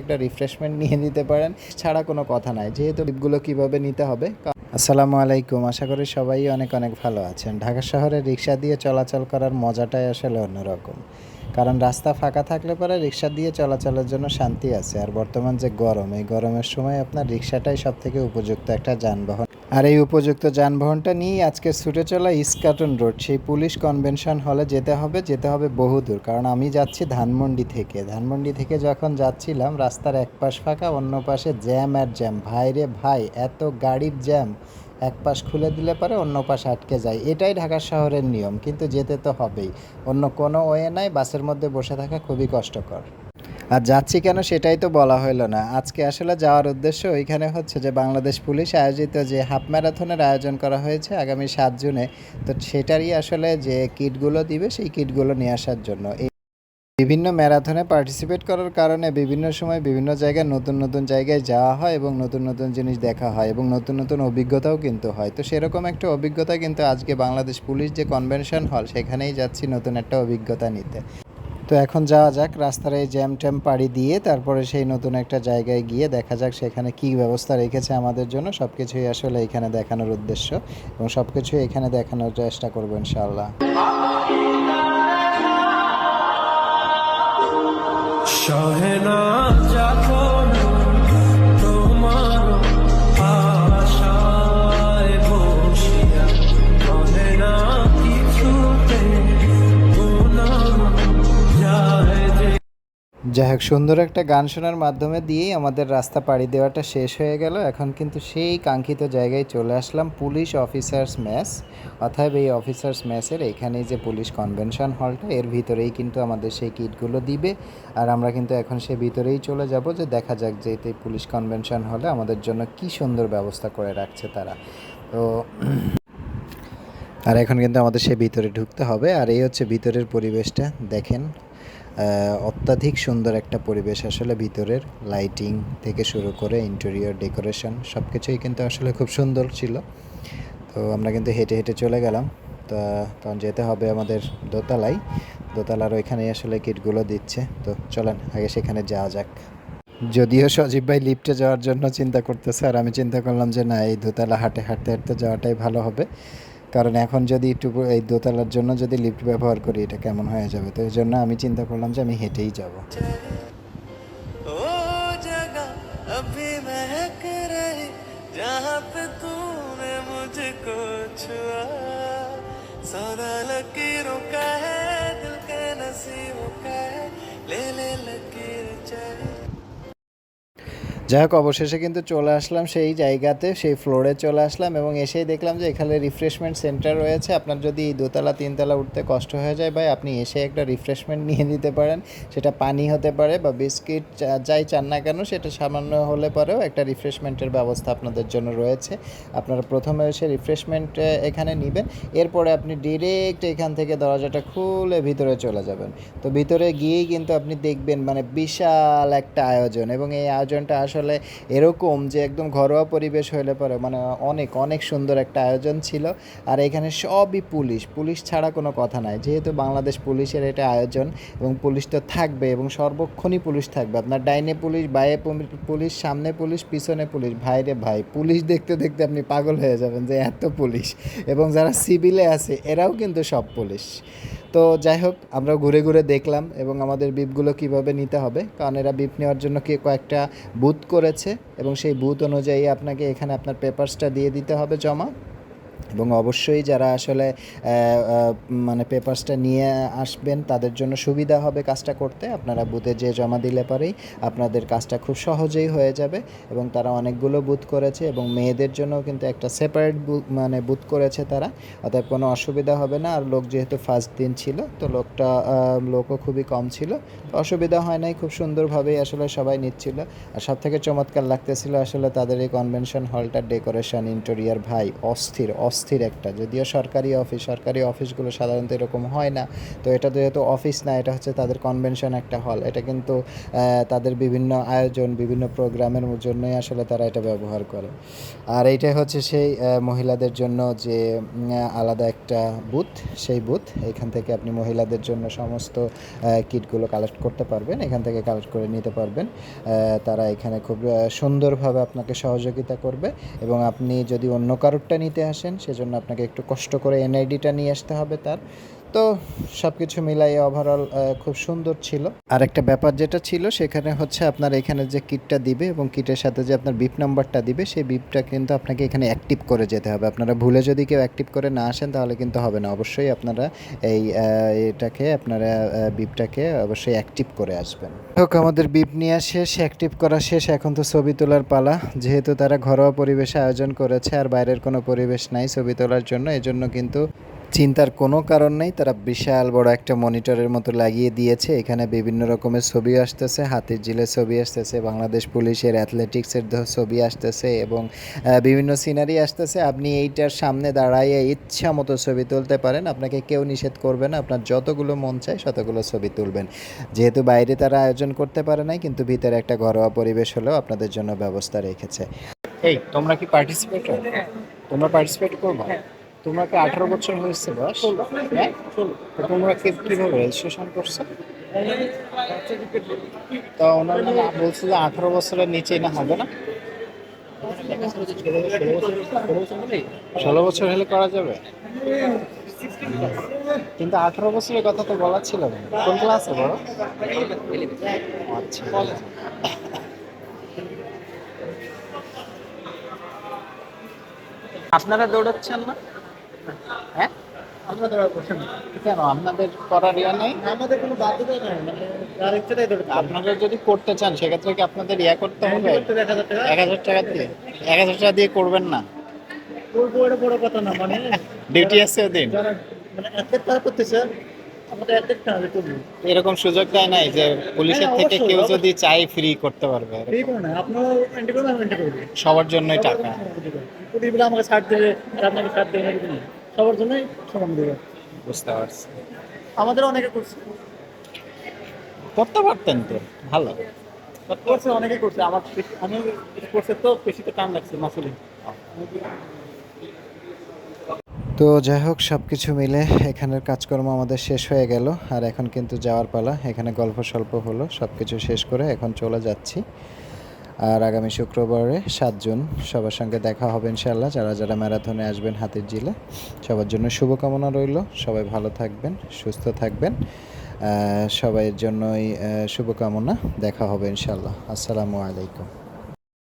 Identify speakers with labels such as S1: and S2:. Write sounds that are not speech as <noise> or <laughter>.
S1: একটা রিফ্রেশমেন্ট নিয়ে নিতে পারেন, ছাড়া কোনো কথা নাই। যেহেতু লিপগুলো কীভাবে নিতে হবে আসসালামু আলাইকুম, আশা করি সবাই অনেক অনেক ভালো আছেন। ঢাকা শহরে রিক্সা দিয়ে চলাচল করার মজাটাই আসলে অন্যরকম। কারণ রাস্তা ফাঁকা থাকলে পরে রিক্সা দিয়ে চলাচলের জন্য শান্তি আছে। আর বর্তমান যে গরম, এই গরমের সময় আপনার রিক্সাটাই সব থেকে উপযুক্ত একটা যানবাহন। আর এই উপযুক্ত যানবাহনটা নিয়েই আজকে ছুটে চলা ইস্কাটন রোড সেই পুলিশ কনভেনশন হলে যেতে হবে যেতে হবে বহুদূর। কারণ আমি যাচ্ছি ধানমন্ডি থেকে। ধানমন্ডি থেকে যখন যাচ্ছিলাম, রাস্তার এক পাশ ফাঁকা, অন্য পাশে জ্যাম আর জ্যাম ভাই রে ভাই, এত গাড়ির জ্যাম এক পাশ খুলে দিলে পরে অন্য পাশ আটকে যায়। এটাই ঢাকা শহরের নিয়ম, কিন্তু যেতে তো হবেই। অন্য কোনো ওয়ে নাই, বাসের মধ্যে বসে থাকা খুবই কষ্টকর। আর যাচ্ছি কেন সেটাই তো বলা হলো না। আজকে আসলে যাওয়ার উদ্দেশ্য ওইখানে হচ্ছে যে, বাংলাদেশ পুলিশ আয়োজিত যে হাফ ম্যারাথনের আয়োজন করা হয়েছে আগামী সাত জুনে, তো সেটারই আসলে যে কিটগুলো দিবে, সেই কিটগুলো নিয়ে আসার জন্য। বিভিন্ন ম্যারাথনে পার্টিসিপেট করার কারণে বিভিন্ন সময় বিভিন্ন জায়গায় নতুন নতুন জায়গায় যাওয়া হয় এবং নতুন নতুন জিনিস দেখা হয় এবং নতুন নতুন অভিজ্ঞতাও কিন্তু হয়। তো সেরকম একটা অভিজ্ঞতা কিন্তু আজকে বাংলাদেশ পুলিশ যে কনভেনশন হল সেখানেই যাচ্ছি নতুন একটা অভিজ্ঞতা নিতে। তো এখন যাওয়া যাক, রাস্তার এই জ্যাম ট্যাম পাড়ি দিয়ে তারপরে সেই নতুন একটা জায়গায় গিয়ে দেখা যাক সেখানে কী ব্যবস্থা রেখেছে আমাদের জন্য। সব কিছুই আসলে এখানে দেখানোর উদ্দেশ্য এবং সব কিছুই এখানে দেখানোর চেষ্টা করব ইনশাআল্লাহ।
S2: সহে না
S1: যাই হোক, সুন্দর একটা গান শোনার মাধ্যমে দিয়েই আমাদের রাস্তা পাড়ি দেওয়াটা শেষ হয়ে গেল। এখন কিন্তু সেই কাঙ্ক্ষিত জায়গায় চলে আসলাম পুলিশ অফিসার্স মেস অর্থাৎ এই অফিসার্স মেসের এখানেই যে পুলিশ কনভেনশন হলটা, এর ভিতরেই কিন্তু আমাদের সেই কিটগুলো দিবে। আর আমরা কিন্তু এখন সে ভিতরেই চলে যাব যে দেখা যাক যে এই পুলিশ কনভেনশন হলে আমাদের জন্য কি সুন্দর ব্যবস্থা করে রাখছে তারা। তো আর এখন কিন্তু আমাদের সে ভিতরে ঢুকতে হবে। আর এই হচ্ছে ভিতরের পরিবেশটা, দেখেন। অত্যাধিক সুন্দর একটা পরিবেশ আসলে ভিতরের লাইটিং থেকে শুরু করে ইন্টেরিয়র ডেকোরেশন সব কিছুই কিন্তু আসলে খুব সুন্দর ছিল। তো আমরা কিন্তু হেঁটে হেঁটে চলে গেলাম। তা, তখন যেতে হবে আমাদের দোতলায়। দোতলার ওইখানেই আসলে কিটগুলো দিচ্ছে। তো চলেন, আগে সেখানে যাওয়া যাক। যদিও সজীব ভাই লিফটে যাওয়ার জন্য চিন্তা করতেছে, আর আমি চিন্তা করলাম যে না, এই দোতলা হাঁটে হাঁটতে হাঁটতে যাওয়াটাই ভালো হবে। কারণ এখন যদি একটু এই দোতলার জন্য যদি লিফট ব্যবহার করি, এটা কেমন হয়ে যাবে? তো এই জন্য আমি চিন্তা করলাম যে আমি হেঁটেই যাব। যাই হোক অবশেষে কিন্তু চলে আসলাম সেই জায়গাতে, সেই ফ্লোরে চলে আসলাম এবং এসেই দেখলাম যে এখানে রিফ্রেশমেন্ট সেন্টার রয়েছে। আপনার যদি দোতলা, তিনতলা উঠতে কষ্ট হয়ে যায় ভাই, আপনি এসে একটা রিফ্রেশমেন্ট নিয়ে নিতে পারেন। সেটা পানি হতে পারে বা বিস্কিট যাই চান না কেন, সেটা সামান্য হলে পরেও একটা রিফ্রেশমেন্টের ব্যবস্থা আপনাদের জন্য রয়েছে। আপনারা প্রথমে এসে রিফ্রেশমেন্ট এখানে নেবেন। এরপরে আপনি ডিরেক্ট এখান থেকে দরজাটা খুলে ভিতরে চলে যাবেন। তো ভিতরে গিয়েই কিন্তু আপনি দেখবেন মানে বিশাল একটা আয়োজন এবং এই আয়োজনটা আসলে এরকম যে একদম ঘরোয়া পরিবেশ হইলে পরে মানে অনেক অনেক সুন্দর একটা আয়োজন ছিল। আর এখানে সবই পুলিশ পুলিশ ছাড়া কোনো কথা নাই। যেহেতু বাংলাদেশ পুলিশের এটা আয়োজন এবং পুলিশ তো থাকবে এবং সর্বক্ষণই পুলিশ থাকবে। আপনার ডাইনে পুলিশ বাইরে পুলিশ, সামনে পুলিশ, পিছনে পুলিশ, ভাইরে ভাই, পুলিশ দেখতে দেখতে আপনি পাগল হয়ে যাবেন যে এত পুলিশ। এবং যারা সিভিলে আছে, এরাও কিন্তু সব পুলিশ। তো যাই হোক আমরা ঘুরে ঘুরে দেখলাম এবং আমাদের বিপগুলো কীভাবে নিতে হবে। কারণ এরা বিপ নেওয়ার জন্য কে কয়েকটা বুথ করেছে এবং সেই বুথ অনুযায়ী আপনাকে এখানে আপনার পেপারসটা দিয়ে দিতে হবে জমা। এবং অবশ্যই যারা আসলে মানে পেপারসটা নিয়ে আসবেন, তাদের জন্য সুবিধা হবে কাজটা করতে। আপনারা বুথে যে জমা দিলে পরেই আপনাদের কাজটা খুব সহজেই হয়ে যাবে এবং তারা অনেকগুলো বুথ করেছে এবং মেয়েদের জন্য কিন্তু একটা সেপারেট মানে বুথ করেছে তারা। অতএব কোনো অসুবিধা হবে না। আর লোক যেহেতু ফার্স্ট দিন ছিল, তো লোকটা লোকও খুবই কম ছিল। তো অসুবিধা হয় নাই, খুব সুন্দরভাবেই আসলে সবাই নিচ্ছিল। আর সব থেকে চমৎকার লাগতেছিল আসলে তাদের এই কনভেনশন হলটার ডেকোরেশন ইন্টেরিয়ার ভাই অস্থির অস্থির। একটা, যদিও সরকারি অফিস, সরকারি অফিসগুলো সাধারণত এরকম হয় না। তো এটা যেহেতু অফিস না, এটা হচ্ছে তাদের কনভেনশন একটা হল এটা কিন্তু তাদের বিভিন্ন আয়োজন, বিভিন্ন প্রোগ্রামের জন্যই আসলে তারা এটা ব্যবহার করে। আর এইটাই হচ্ছে সেই মহিলাদের জন্য যে আলাদা একটা বুথ সেই বুথ এখান থেকে আপনি মহিলাদের জন্য সমস্ত কিটগুলো কালেক্ট করতে পারবেন, এখান থেকে কালেক্ট করে নিতে পারবেন। তারা এখানে খুব সুন্দরভাবে আপনাকে সহযোগিতা করবে এবং আপনি যদি অন্য কারোরটা নিতে আসেন সেজন্য আপনাকে একটু কষ্ট করে এনআইডিটা নিয়ে আসতে হবে তার। তো সব কিছু মিলাই ওভারঅল খুব সুন্দর ছিল। আর একটা ব্যাপার যেটা ছিল, সেখানে হচ্ছে আপনার এখানে যে কিটটা দিবে এবং কিটের সাথে যে আপনার বিপ নাম্বারটা দিবে, সেই বিপটা কিন্তু আপনাকে এখানে অ্যাক্টিভ করে যেতে হবে। আপনারা ভুলে যদি কেউ অ্যাক্টিভ করে না আসেন, তাহলে কিন্তু হবে না। অবশ্যই আপনারা এই এটাকে, আপনারা বিপটাকে অবশ্যই অ্যাক্টিভ করে আসবেন। হোক, আমাদের বিপ নেওয়া শেষ অ্যাক্টিভ করা শেষ। এখন তো ছবি তোলার পালা। যেহেতু তারা ঘরোয়া পরিবেশে আয়োজন করেছে, আর বাইরের কোনো পরিবেশ নাই ছবি তোলার জন্য, এজন্য কিন্তু চিন্তার কোনো কারণ নেই তারা বিশাল বড় একটা মনিটরের মতো লাগিয়ে দিয়েছে। এখানে বিভিন্ন রকমের ছবি আসতেছে হাতির জিলের ছবি আসতেছে বাংলাদেশ পুলিশের অ্যাথলেটিক্সের ছবি আসতেছে এবং বিভিন্ন সিনারি আসতেছে। আপনি এইটার সামনে দাঁড়াইয়ে ইচ্ছা মতো ছবি তুলতে পারেন। আপনাকে কেউ নিষেধ করবে না। আপনার যতগুলো মন চায় ততগুলো ছবি তুলবেন। যেহেতু বাইরে তারা আয়োজন করতে পারে নাই কিন্তু ভিতরে একটা ঘরোয়া পরিবেশ হলেও আপনাদের জন্য ব্যবস্থা রেখেছে। এই তোমরা কি পার্টিসিপেট তোমরা পার্টিসিপেট করবে? তোমরা কি আঠারো বছর হয়েছে বয়স হ্যাঁ? তোমরা কি কীভাবে রেজিস্ট্রেশন করছ? তা ওনারা বলছে যে আঠারো বছরের নিচেই না হবে না। ষোলো বছর হলে করা যাবে। কিন্তু আঠারো বছরের কথা তো বলা ছিল না। কোন ক্লাসে বড় আচ্ছা। আপনারা দৌড়াচ্ছেন না? হ্যাঁ? কেন? আপনাদের করার ইয়া নেই?
S3: আমাদের কোনো বাধ্যতা নেই। মানে যার ইচ্ছাটাই ধরে
S1: আপনারা যদি করতে চান সেক্ষেত্রে কি আপনাদের ইয়া করতে হবে?
S3: এক হাজার টাকা।
S1: এক হাজার টাকা দিয়ে? এক হাজার টাকা দিয়ে করবেন না?
S3: করব এটা বড় কথা না মানে <laughs>
S1: ডিউটি আছে ওদিন।
S3: মানে অ্যাথলেট তারা করতেছে।
S1: এরকম সুযোগ দেয় নাই যে পুলিশের
S3: হ্যাঁ,
S1: থেকে কেউ যদি চাই ফ্রি করতে পারবে সবার জন্যই টাকা।
S3: প্রতি বেলা আমাকে ছাড় দেবে আর আপনাকে ছাড় দেবে। সবার জন্যই সমান দেবে।
S1: বুঝতে পারছি।
S3: আমাদের অনেকে করছে।
S1: করতে পারতেন তো ভালো।
S3: করছে অনেকে করছে। আমার আমি করছে তো বেশি তো টান লাগছে মাসুলি
S1: তো যাই হোক সব কিছু মিলে এখানের কাজকর্ম আমাদের শেষ হয়ে গেল। আর এখন কিন্তু যাওয়ার পালা। এখানে গল্প স্বল্প হলো সব কিছু শেষ করে এখন চলে যাচ্ছি। আর আগামী শুক্রবারে সাত জুন, সবার সঙ্গে দেখা হবে ইনশাল্লাহ যারা যারা ম্যারাথনে আসবেন হাতির জিলে সবার জন্য শুভকামনা রইল। সবাই ভালো থাকবেন, সুস্থ থাকবেন। সবাইয়ের জন্যই শুভকামনা। দেখা হবে ইনশাল্লাহ আসসালামু আলাইকুম।